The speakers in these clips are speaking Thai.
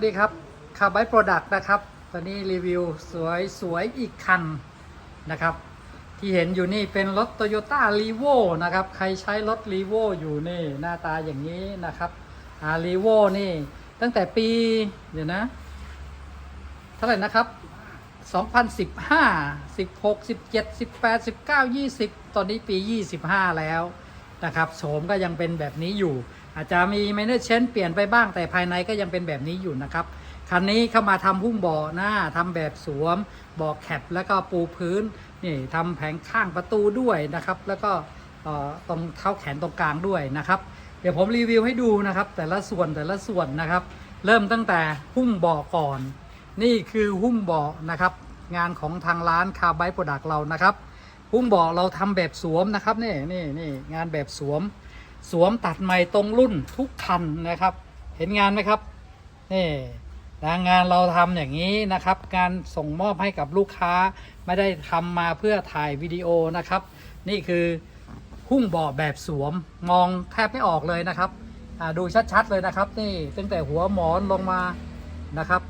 สวัสดีครับคาร์บ y โปรดักต์นะครับ ตอนนี้รีวิวสวยสวยอีกคันนะครับ ที่เห็นอยู่นี่เป็นรถ Toyota r e v o นะครับ ใครใช้รถ r e v o อยู่นี่หน้าตาอย่างนี้นะครับอ่า r e v o นี่ ตั้งแต่ปี เดี๋ยวนะ เท่าไหร่นะครับ 2015 16 17 18 19 20 ตอนนี้ปี 25 แล้วนะครับโฉมก็ยังเป็นแบบนี้อยู่ อาจจะมีไมเนอร์เชนเปลี่ยนไปบ้างแต่ภายในก็ยังเป็นแบบนี้อยู่นะครับ คันนี้เข้ามาทำหุ้มเบาะหน้าทำแบบสวมเบาะแคปแล้วก็ปูพื้นนี่ทำแผงข้างประตูด้วยนะครับ แล้วก็ตรงเท้าแขนตรงกลางด้วยนะครับ เดี๋ยวผมรีวิวให้ดูนะครับ แต่ละส่วนแต่ละส่วนนะครับ เริ่มตั้งแต่หุ้มเบาะก่อน นี่คือหุ้มเบาะนะครับ งานของทางร้านคาร์ไบโปรดักเรานะครับ หุ้มเบาะเราทำแบบสวมนะครับนี่นี่นี่งานแบบสวม สวมตัดใหม่ตรงรุ่นทุกคันนะครับ เห็นงานไหมครับนี่นะงานเราทำอย่างนี้นะครับ การส่งมอบให้กับลูกค้าไม่ได้ทำมาเพื่อถ่ายวิดีโอนะครับ นี่คือหุ้มเบาะแบบสวมมองแทบไม่ออกเลยนะครับดูชัดๆเลยนะครับ นี่ตั้งแต่หัวหมอนลงมานะครับ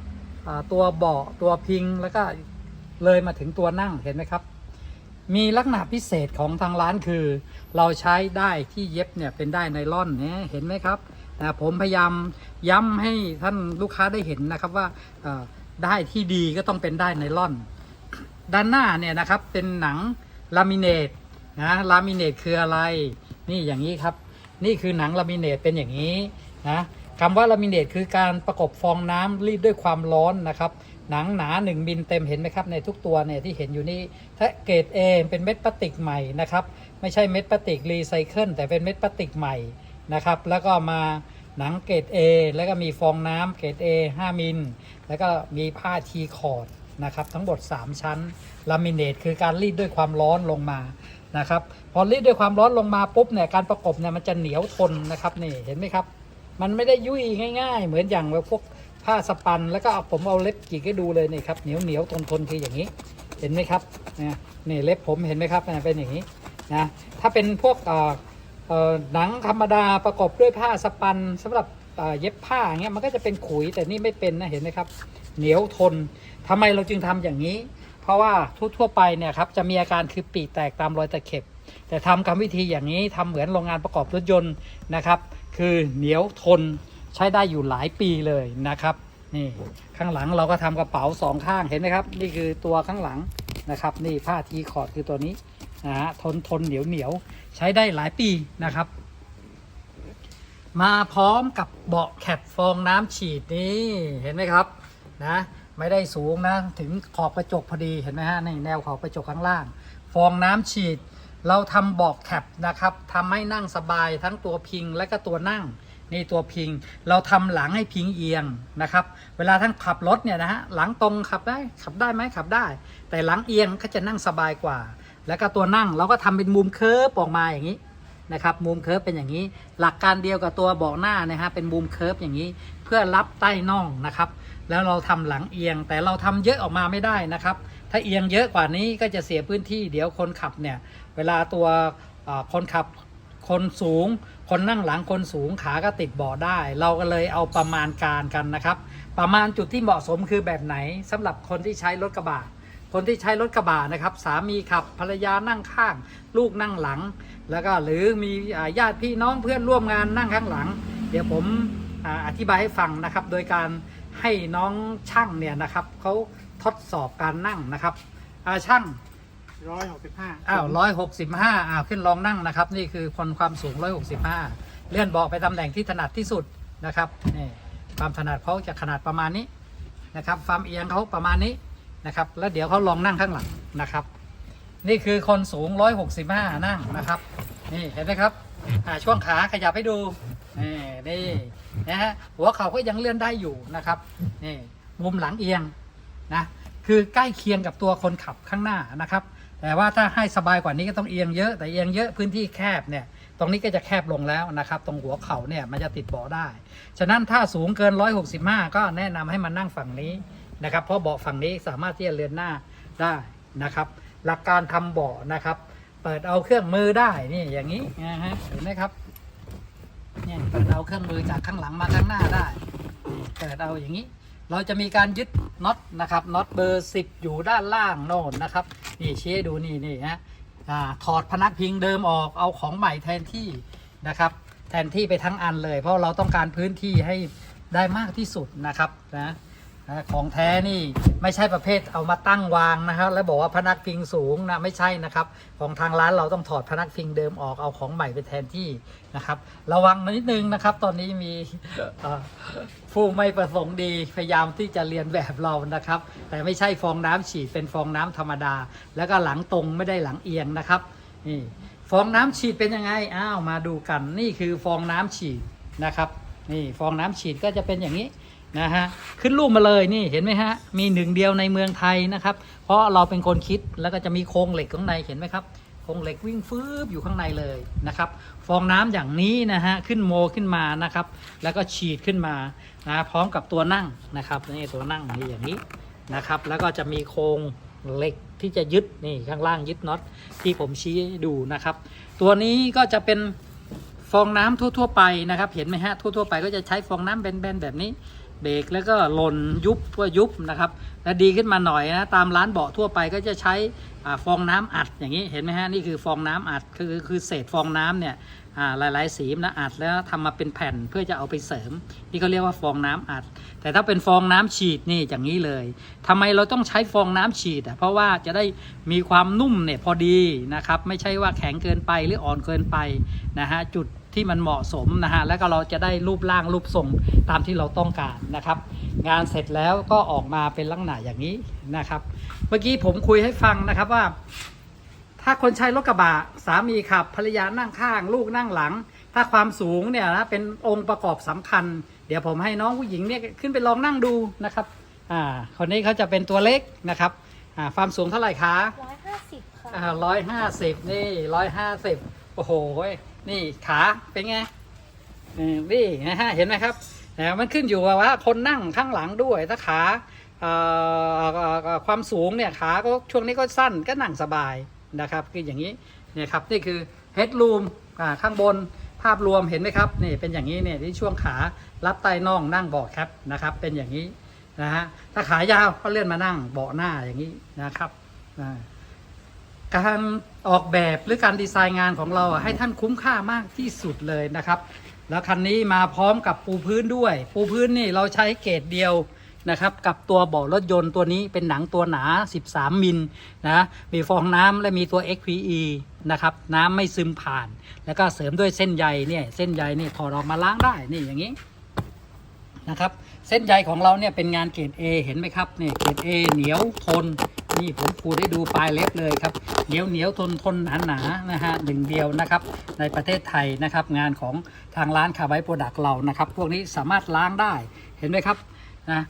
ตัวเบาะตัวพิงแล้วก็เลยมาถึงตัวนั่งเห็นไหมครับ มีลักษณะพิเศษของทางร้านคือ เราใช้ได้ที่เย็บเนี่ยเป็นได้ไนล่อนเนี่ยเห็นไหมครับนะผมพยายามย้ำให้ท่านลูกค้าได้เห็นนะครับว่าได้ที่ดีก็ต้องเป็นได้ไนล่อน ด้านหน้าเนี่ยนะครับเป็นหนังลามิเนตนะลามิเนตคืออะไร นี่อย่างนี้ครับ นี่คือหนังลามิเนตเป็นอย่างนี้นะคำว่าลามิเนตคือการประกบฟองน้ำรีดด้วยความร้อนนะครับ หนังหนา1มิลเต็มเห็นไหมครับในทุกตัวเนี่ยที่เห็นอยู่นี่ถ้าเกรด A เป็นเม็ดพลาสติกใหม่นะครับไม่ใช่เม็ดพลาสติกรีไซเคิลแต่เป็นเม็ดพลาสติกใหม่นะครับแล้วก็มาหนังเกรด A แล้วก็มีฟองน้ำเกรด A 5 มิลแล้วก็มีผ้าทีคอร์ดนะครับทั้งหมด 3 ชั้นลามิเนตคือการรีดด้วยความร้อนลงมานะครับพอรีดด้วยความร้อนลงมาปุ๊บเนี่ยการประกบเนี่ยมันจะเหนียวทนนะครับนี่เห็นไหมครับ มันไม่ได้ยุ่ยง่าย ๆ เหมือนอย่างแบบพวก ผ้าสปันแล้วก็เอาผมเอาเล็บกรีดให้ดูเลยนี่ครับเหนียวเหนียวทนทนคืออย่างนี้ เห็นไหมครับนะนี่เล็บผมเห็นไหมครับนะเป็นอย่างนี้นะถ้าเป็นพวกเอ่อหนังธรรมดาประกอบด้วยผ้าสปันสำหรับเย็บผ้าอย่างเงี้ยมันก็จะเป็นขุยแต่นี่ไม่เป็นนะเห็นไหมครับ เหนียวทนทำไมเราจึงทำอย่างนี้ เพราะว่าทั่วๆไปเนี่ยครับจะมีอาการคือปีกแตกตามรอยตะเข็บ แต่ทำกรรมวิธีอย่างนี้ทำเหมือนโรงงานประกอบรถยนต์นะครับ คือเหนียวทน ใช้ได้อยู่หลายปีเลยนะครับ นี่ข้างหลังเราก็ทำกระเป๋าสองข้างเห็นไหมครับ นี่คือตัวข้างหลังนะครับ นี่ผ้าทีคอร์ดคือตัวนี้นะฮะทนทนเหนียวเหนียวใช้ได้หลายปีนะครับ มาพร้อมกับเบาะแคปฟองน้ำฉีดนี่เห็นไหมครับนะไม่ได้สูงนะถึงขอบกระจกพอดีเห็นไหมฮะในแนวขอบกระจกข้างล่าง ฟองน้ำฉีด เราทำเบาะแคปนะครับทำให้นั่งสบายทั้งตัวพิงและก็ตัวนั่ง นี่ตัวพิง เราทำหลังให้พิงเอียงนะครับ เวลาทั้งขับรถเนี่ยนะฮะหลังตรงขับได้ขับได้ไหมขับได้ แต่หลังเอียงก็จะนั่งสบายกว่า แล้วก็ตัวนั่งเราก็ทำเป็นมุมเคิร์ฟออกมาอย่างนี้นะครับมุมเคิร์ฟเป็นอย่างนี้ หลักการเดียวกับตัวเบาะหน้านะฮะเป็นมุมเคิร์ฟอย่างนี้ เพื่อรับใต้น่องนะครับ แล้วเราทำหลังเอียงแต่เราทำเยอะออกมาไม่ได้นะครับ ถ้าเอียงเยอะกว่านี้ก็จะเสียพื้นที่เดี๋ยวคนขับเนี่ยเวลาตัวคนขับคนสูง คนนั่งหลังคนสูงขาก็ติดเบาะได้ เราก็เลยเอาประมาณการกันนะครับ ประมาณจุดที่เหมาะสมคือแบบไหนสำหรับคนที่ใช้รถกระบะคนที่ใช้รถกระบะนะครับ สามีขับภรรยานั่งข้าง ลูกนั่งหลัง แล้วก็หรือมีอ่าญาติพี่น้องเพื่อนร่วมงานนั่งข้างหลัง เดี๋ยวผมออธิบายให้ฟังนะครับ โดยการให้น้องช่างเนี่ยนะครับเขาทดสอบการนั่งนะครับช่าง ร้อยหกสิบห้าอ้าวร้อยหกสิบห้าอ้าวขึ้นลองนั่งนะครับ นี่คือคนความสูงร้อยหกสิบห้าเลื่อนเบาะไปตำแหน่งที่ถนัดที่สุดนะครับนี่ความถนัดเขาจะขนาดประมาณนี้นะครับความเอียงเขาประมาณนี้นะครับ แล้วเดี๋ยวเขาลองนั่งข้างหลังนะครับ นี่คือคนสูง 165 นั่งนะครับ นี่เห็นไหมครับช่วงขาขยับให้ดู นี่นี่นะฮะหัวเข่าก็ยังเลื่อนได้อยู่นะครับนี่มุมหลังเอียงนะคือใกล้เคียงกับตัวคนขับข้างหน้านะครับ แต่ว่าถ้าให้สบายกว่านี้ก็ต้องเอียงเยอะ แต่เอียงเยอะพื้นที่แคบเนี่ย ตรงนี้ก็จะแคบลงแล้วนะครับ ตรงหัวเข่าเนี่ยมันจะติดเบาะได้ ฉะนั้นถ้าสูงเกิน 165 ก็แนะนำให้มานั่งฝั่งนี้นะครับ เพราะเบาะฝั่งนี้สามารถที่จะเลื่อนหน้าได้นะครับ หลักการทำเบาะนะครับ เปิดเอาเครื่องมือได้นี่อย่างนี้นะฮะเห็นไหมครับเนี่ยเปิดเอาเครื่องมือจากข้างหลังมาข้างหน้าได้เปิดเอาอย่างนี้ เราจะมีการยึดน็อตนะครับน็อตเบอร์ 10 อยู่ด้านล่างโน่นนะครับ นี่เช้ดูนี่นี่ฮะถอดพนักพิงเดิมออกเอาของใหม่แทนที่นะครับแทนที่ไปทั้งอันเลย เพราะเราต้องการพื้นที่ให้ได้มากที่สุดนะครับนะ นะของแท้นี่ไม่ใช่ประเภทเอามาตั้งวางนะครับ แล้วบอกว่าพนักพิงสูงนะไม่ใช่นะครับ ของทางร้านเราต้องถอดพนักพิงเดิมออกเอาของใหม่ไปแทนที่นะครับ ระวังนิดนึงนะครับ ตอนนี้มีผู้ไม่ประสงค์ดีพยายามที่จะเรียนแบบเรานะครับ แต่ไม่ใช่ฟองน้ำฉีดเป็นฟองน้ำธรรมดา แล้วก็หลังตรงไม่ได้หลังเอียงนะครับนี่ฟองน้ำฉีดเป็นยังไงอ้าวมาดูกันนี่คือฟองน้ำฉีดนะครับ นี่ฟองน้ำฉีดก็จะเป็นอย่างนี้ นะฮะขึ้นรูปมาเลยนี่เห็นไหมฮะมีหนึ่งเดียวในเมืองไทยนะครับ เพราะเราเป็นคนคิดแล้วก็จะมีโครงเหล็กข้างในเห็นไหมครับโครงเหล็กวิ่งฟืบอยู่ข้างในเลยนะครับ ฟองน้ำอย่างนี้นะฮะขึ้นโมขึ้นมานะครับ แล้วก็ฉีดขึ้นมานะพร้อมกับตัวนั่งนะครับนี่ตัวนั่งนี่อย่างนี้นะครับ แล้วก็จะมีโครงเหล็กที่จะยึดนี่ข้างล่างยึดน็อตที่ผมชี้ดูนะครับ ตัวนี้ก็จะเป็นฟองน้ำทั่ว ๆ ไปนะครับ เห็นไหมฮะทั่วๆไปก็จะใช้ฟองน้ำแบนๆแบบนี้ เบรกแล้วก็หล่นยุบก็ยุบนะครับและดีขึ้นมาหน่อยนะตามร้านเบาะทั่วไปก็จะใช้อฟองน้ำอัดอย่างนี้เห็นไหมฮะนี่คือฟองน้ำอัดคือคือเศษฟองน้ำเนี่ยอ่าหลาย ๆ สีนะอัดแล้วทำมาเป็นแผ่นเพื่อจะเอาไปเสริม นี่เขาเรียกว่าฟองน้ำอัด แต่ถ้าเป็นฟองน้ำฉีดนี่อย่างนี้เลยทำไมเราต้องใช้ฟองน้ำฉีดอะเพราะว่าจะได้มีความนุ่มเนี่ยพอดีนะครับไม่ใช่ว่าแข็งเกินไปหรืออ่อนเกินไปนะฮะจุด ที่มันเหมาะสมนะฮะแล้วก็เราจะได้รูปร่างรูปทรงตามที่เราต้องการนะครับ งานเสร็จแล้วก็ออกมาเป็นลักษณะอย่างนี้นะครับ เมื่อกี้ผมคุยให้ฟังนะครับว่า ถ้าคนใช้รถกระบะสามีขับภรรยานั่งข้าง ลูกนั่งหลัง ถ้าความสูงเนี่ยนะเป็นองค์ประกอบสำคัญ เดี๋ยวผมให้น้องผู้หญิงเนี่ยขึ้นไปลองนั่งดูนะครับอ่าคนนี้เขาจะเป็นตัวเล็กนะครับอ่าความสูงเท่าไหร่คะร้อยห้าสิบค่ะอ่าร้อยห้าสิบนี่ร้อยห้าสิบโอ้โหเว้ย นี่ขาเป็นไงนี่นะฮะเห็นไหมครับมันขึ้นอยู่กับว่าคนนั่งข้างหลังด้วยถ้าขาความสูงเนี่ยขาก็ช่วงนี้ก็สั้นก็นั่งสบายนะครับ คืออย่างนี้เนี่ยครับนี่คือเฮดรูมข้างบนภาพรวมเห็นไหมครับนี่เป็นอย่างนี้เนี่ยที่ช่วงขารับใต้น่องนั่งเบาะแคปนะครับ เป็นอย่างนี้นะฮะถ้าขายาวก็เลื่อนมานั่งเบาะหน้าอย่างนี้นะครับอ่า การออกแบบหรือการดีไซน์งานของเราให้ท่านคุ้มค่ามากที่สุดเลยนะครับ แล้วคันนี้มาพร้อมกับปูพื้นด้วย ปูพื้นนี่เราใช้เกรดเดียวนะครับกับตัวเบาะรถยนต์ตัวนี้เป็นหนังตัวหนา 13 มิลนะมีฟองน้ำและมีตัว XPE นะครับน้ำไม่ซึมผ่าน แล้วก็เสริมด้วยเส้นใยเนี่ยเส้นใยนี่ถอดออกมาล้างได้นี่อย่างนี้นะครับเส้นใยของเราเนี่ยเป็นงานเกรด A เห็นไหมครับเนี่ยเกรด A เหนียวทน นี่ผมปูได้ดูปลายเล็บเลยครับเหนียวเหนียวทนทนหนาหนานะฮะหนึ่งเดียวนะครับในประเทศไทยนะครับ งานของทางร้านคาไวโปรดักเรานะครับ พวกนี้สามารถล้างได้เห็นไหมครับนะ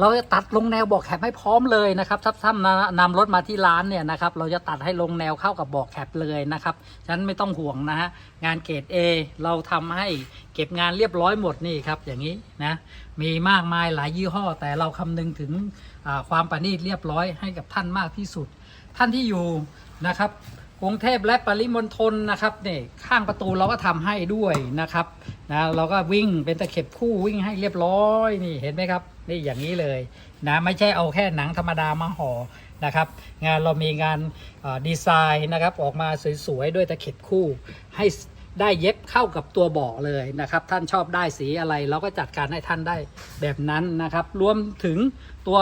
เราจะตัดลงแนวบอกแคปให้พร้อมเลยนะครับถ้าถ้านำรถมาที่ร้านเนี่ยนะครับเราจะตัดให้ลงแนวเข้ากับบอกแคปเลยนะครับฉะนั้นไม่ต้องห่วงนะฮะงานเกรด A เราทำให้เก็บงานเรียบร้อยหมดนี่ครับอย่างนี้นะมีมากมายหลายยี่ห้อ แต่เราคำนึงถึงความประณีตเรียบร้อยให้กับท่านมากที่สุด ท่านที่อยู่นะครับ กรุงเทพและปริมณฑลนะครับเนี่ยข้างประตูเราก็ทำให้ด้วยนะครับนะเราก็วิ่งเป็นตะเข็บคู่วิ่งให้เรียบร้อยนี่เห็นไหมครับนี่อย่างนี้เลยนะไม่ใช่เอาแค่หนังธรรมดามาห่อนะครับ งานเรามีงานดีไซน์นะครับออกมาสวยๆด้วยตะเข็บคู่ให้ได้เย็บเข้ากับตัวเบาะเลยนะครับ ท่านชอบได้สีอะไร เราก็จัดการให้ท่านได้แบบนั้นนะครับ รวมถึงตัว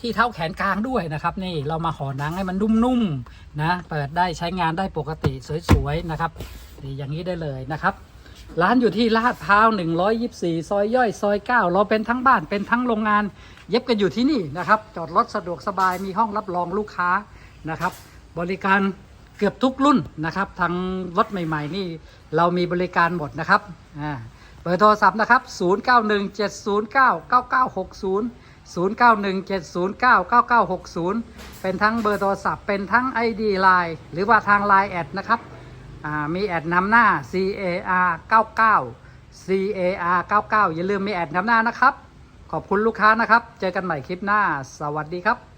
ที่เท้าแขนกลางด้วยนะครับนี่เรามาห่อหนังให้มันนุ่มๆนะเปิดได้ใช้งานได้ปกติสวยๆนะครับอย่างนี้ได้เลยนะครับร้านอยู่ที่ลาดพร้าว 124 ซอยย่อย ซอย 9 เราเป็นทั้งบ้านเป็นทั้งโรงงาน เย็บกันอยู่ที่นี่นะครับ จอดรถสะดวกสบายมีห้องรับรองลูกค้านะครับ บริการเกือบทุกรุ่นนะครับทางรถใหม่ๆ นี่เรามีบริการหมดนะครับเบอร์โทรศัพท์นะครับ 0917099960 0917099960 เป็นทั้งเบอร์โทรศัพท์เป็นทั้ง ID Line หรือว่าทาง Line แอดนะครับมีแอดนำหน้า CAR 99 CAR 99อย่าลืมมีแอดนำหน้านะครับ ขอบคุณลูกค้านะครับ เจอกันใหม่คลิปหน้า สวัสดีครับ